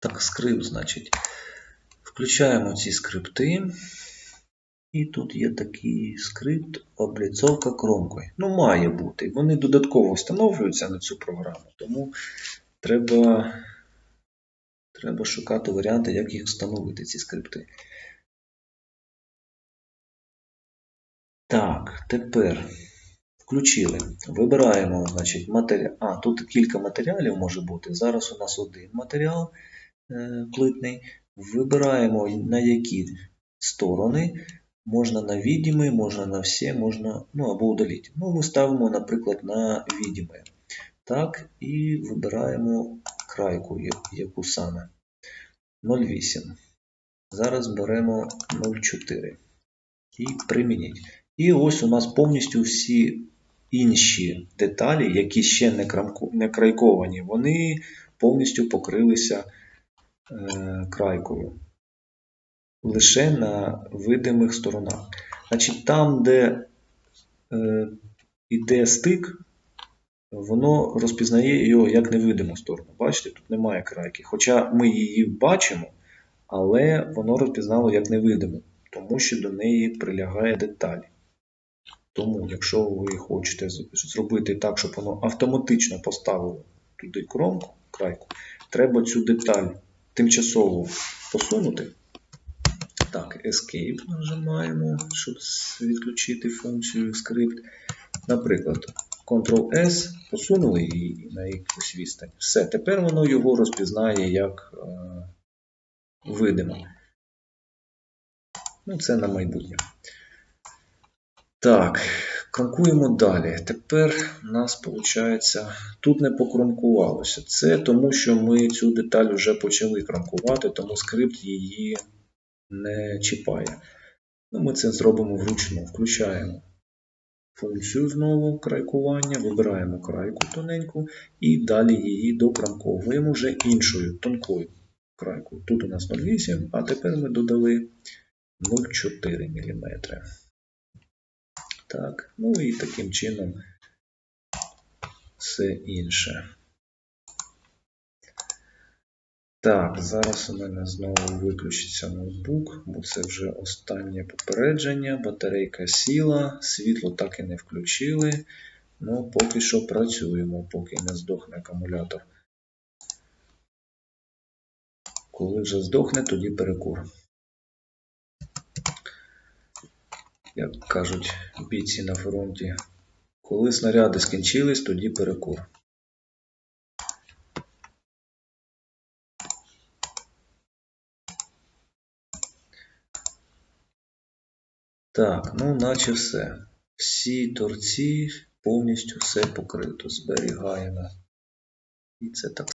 Так, скрипт, значить. Включаємо ці скрипти. І тут є такий скрипт обліцовка кромкою. Ну, має бути. Вони додатково встановлюються на цю програму, тому треба, треба шукати варіанти, як їх встановити, ці скрипти. Так, тепер включили. Вибираємо, значить, матеріал. А, тут кілька матеріалів може бути. Зараз у нас один матеріал плитний. Вибираємо на які сторони. Можна на відімий, можна на всі, можна, ну або удалити. Ну, ми ставимо, наприклад, на відіме. Так, і вибираємо крайку, яку саме. 0,8. Зараз беремо 0,4 і примініть. І ось у нас повністю всі інші деталі, які ще не, крайковані, вони повністю покрилися е, крайкою. Лише на видимих сторонах. Значить, там, де е, іде стик, воно розпізнає його як невидиму сторону. Бачите, тут немає крайки. Хоча ми її бачимо, але воно розпізнало як невидиму, тому що до неї прилягає деталь. Тому, якщо ви хочете зробити так, щоб воно автоматично поставило туди кромку, крайку, треба цю деталь тимчасово посунути. Так, Escape нажимаємо, щоб відключити функцію скрипт. Наприклад, Ctrl-S, посунули її на якусь відстань. Все, тепер воно його розпізнає як е, видимо. Ну, це на майбутнє. Так, кромкуємо далі. Тепер у нас виходить, тут не покромкувалося. Це тому, що ми цю деталь вже почали кромкувати, тому скрипт її не чіпає. Ну, ми це зробимо вручну. Включаємо функцію знову крайкування, вибираємо крайку тоненьку і далі її докромковуємо вже іншою тонкою крайкою. Тут у нас 0,8, а тепер ми додали 0,4 мм. Так, ну і таким чином все інше. Так, зараз у мене знову виключиться ноутбук, бо це вже останнє попередження. Батарейка сіла, світло так і не включили. Ну, поки що працюємо, поки не здохне акумулятор. Коли вже здохне, тоді перекур. Як кажуть бійці на фронті, коли снаряди скінчились, тоді перекур. Так, ну наче все. Всі торці повністю все покрито. Зберігаємо. І це так